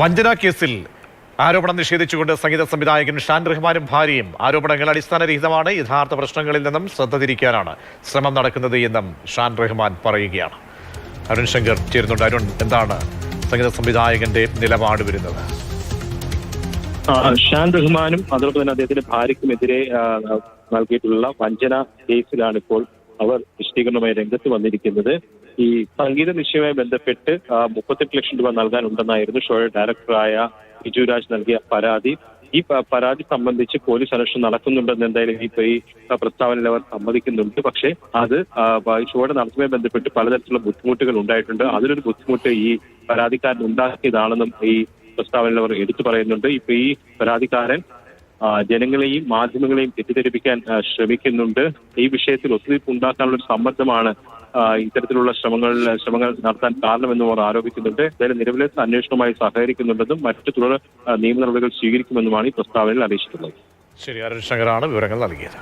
വഞ്ചന കേസിൽ ആരോപണം നിഷേധിച്ചുകൊണ്ട് സംഗീത സംവിധായകൻ ഷാൻ റഹ്മാനും ഭാര്യയും ആരോപണങ്ങൾ അടിസ്ഥാനരഹിതമാണ്. യഥാർത്ഥ പ്രശ്നങ്ങളിൽ നിന്നും ശ്രദ്ധ തിരിക്കാനാണ് ശ്രമം നടക്കുന്നത് എന്നും ഷാൻ റഹ്മാൻ പറയുകയാണ്. അരുൺ ശങ്കർ ചേരുന്നുണ്ട്. അരുൺ എന്താണ് സംഗീത സംവിധായകന്റെ നിലപാട് വരുന്നത്? ഷാൻ റഹ്മാനും അതോടൊപ്പം തന്നെ അദ്ദേഹത്തിന്റെ ഭാര്യയ്ക്കുമെതിരെ ആ, നൽകിയിട്ടുള്ള വഞ്ചന കേസിലാണ് ഇപ്പോൾ അവർ വിശദീകരണമായി രംഗത്ത് വന്നിരിക്കുന്നത്. ഈ സംഗീത നിശ്ചയവുമായി ബന്ധപ്പെട്ട് മുപ്പത്തെട്ട് ലക്ഷം രൂപ നൽകാനുണ്ടെന്നായിരുന്നു ഷോയുടെ ഡയറക്ടറായ ബിജുരാജ് നൽകിയ പരാതി. ഈ പരാതി സംബന്ധിച്ച് പോലീസ് അന്വേഷണം നടക്കുന്നുണ്ടെന്ന് എന്തായാലും ഈ ഈ പ്രസ്താവനയിൽ അവർ സമ്മതിക്കുന്നുണ്ട്. പക്ഷേ അത് ഷോയുടെ നടത്തുമായി ബന്ധപ്പെട്ട് പലതരത്തിലുള്ള ബുദ്ധിമുട്ടുകൾ ഉണ്ടായിട്ടുണ്ട്. അതിനൊരു ബുദ്ധിമുട്ട് ഈ പരാതിക്കാരൻ ഉണ്ടാക്കിയതാണെന്നും ഈ പ്രസ്താവനയിൽ അവർ എടുത്തു പറയുന്നുണ്ട്. ഇപ്പൊ ഈ പരാതിക്കാരൻ ജനങ്ങളെയും മാധ്യമങ്ങളെയും തെറ്റിദ്ധരിപ്പിക്കാൻ ശ്രമിക്കുന്നുണ്ട്. ഈ വിഷയത്തിൽ ഒത്തുതീർപ്പ് ഉണ്ടാക്കാനുള്ള സമ്മർദ്ദമാണ് ഇത്തരത്തിലുള്ള ശ്രമങ്ങൾ ശ്രമങ്ങൾ നടത്താൻ കാരണമെന്നും അവർ ആരോപിക്കുന്നുണ്ട്. എന്തായാലും നിലവിലെ അന്വേഷണവുമായി സഹകരിക്കുന്നുണ്ടെന്നും മറ്റു തുടർ നിയമ നടപടികൾ സ്വീകരിക്കുമെന്നുമാണ് ഈ പ്രസ്താവനയിൽ അറിയിച്ചിട്ടുള്ളത് ശരി അരുൺ ശങ്കറാണ് വിവരങ്ങൾ നൽകിയത്.